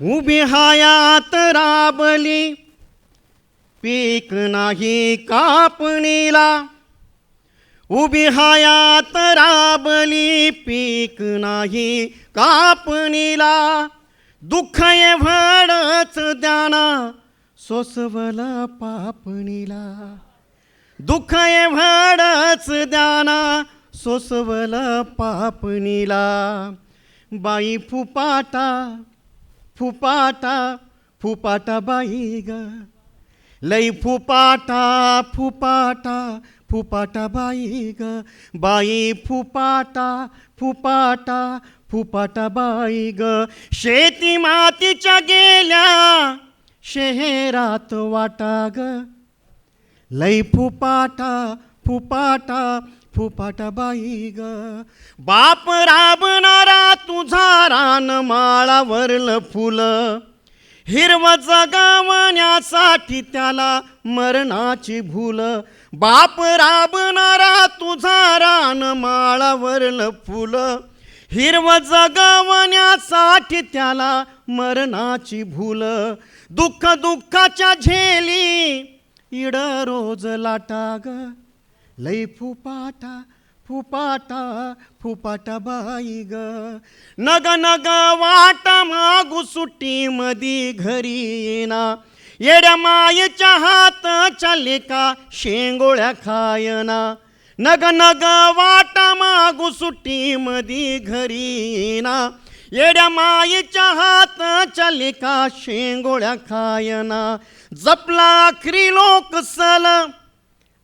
उभी हयात राबली. पीक नाही कापणीला. उभी हयात राबली. पीक नाही कापणीला. दुःख एवढंच द्याना. सोसवल पापणीला. दुःख एवढंच द्याना. सोसवल पापणीला. बाई फुपाटा फुपाटा फुपाटा बाई ग. लई फुपाटा फुपाटा फुपाटा बाई ग. बाई फुपाटा फुपाटा फुपाटा बाई ग. शेती मातीच्या गेल्या शहरात वाटा ग. लई फुपाटा फुपाटा फुपाटा बाई ग. बाप राबणार रान माळावरलं फुलं. हिरव जगावण्यासाठी त्याला मरणाची भूल. बाप राबणारा तुझा रान माळावरलं फुलं. हिरव जगवण्यासाठी त्याला मरणाची भूल. दुःख दुःखाच्या झेली इड रोज लाटा ग. लई फुपाटा फुपाटा फुपाटा बाई ग. नग नग वाट मागू सुट्टी मधी घरी येना. येड्या मायेच्या हात लेका शेंगोळ्या खायना. नग नग वाट मागू सुट्टी मधी घरी येना. येड्या मायेच्या हात लेका शेंगोळ्या खायना. जपला खरी लोक सल.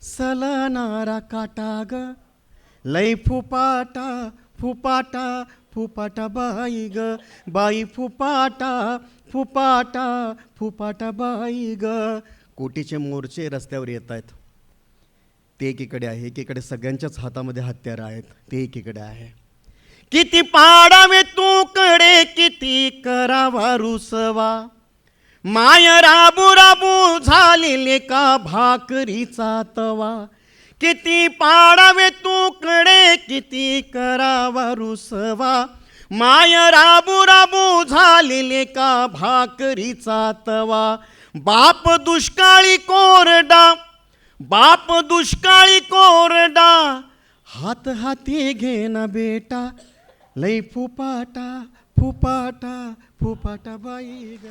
सलनारा काटा ग. लई फुपाटा फुपाटा फुपाटा बाई ग. बाई फुपाटा फुपाटा फुपाटा बाई ग. कोटीचे मोर्चे रस्त्यावर येत आहेत. ते एकीकडे आहे एकीकडे सगळ्यांच्याच हातामध्ये हत्यारं आहेत. ते एकीकडे आहे. किती पाडावे तू कडे किती करावा रुसवा. माय राबू राबू झालेले का भाकरीचा तवा. किती पाडावे तुकडे किती करावा रुसवा. माय राबू राबू झालेले का भाकरीचा तवा. बाप दुष्काळी कोरडा बाप दुष्काळी कोरडा. हात हाती घे ना बेटा लई फुपाटा फुपाटा फुपाटा बाई ग.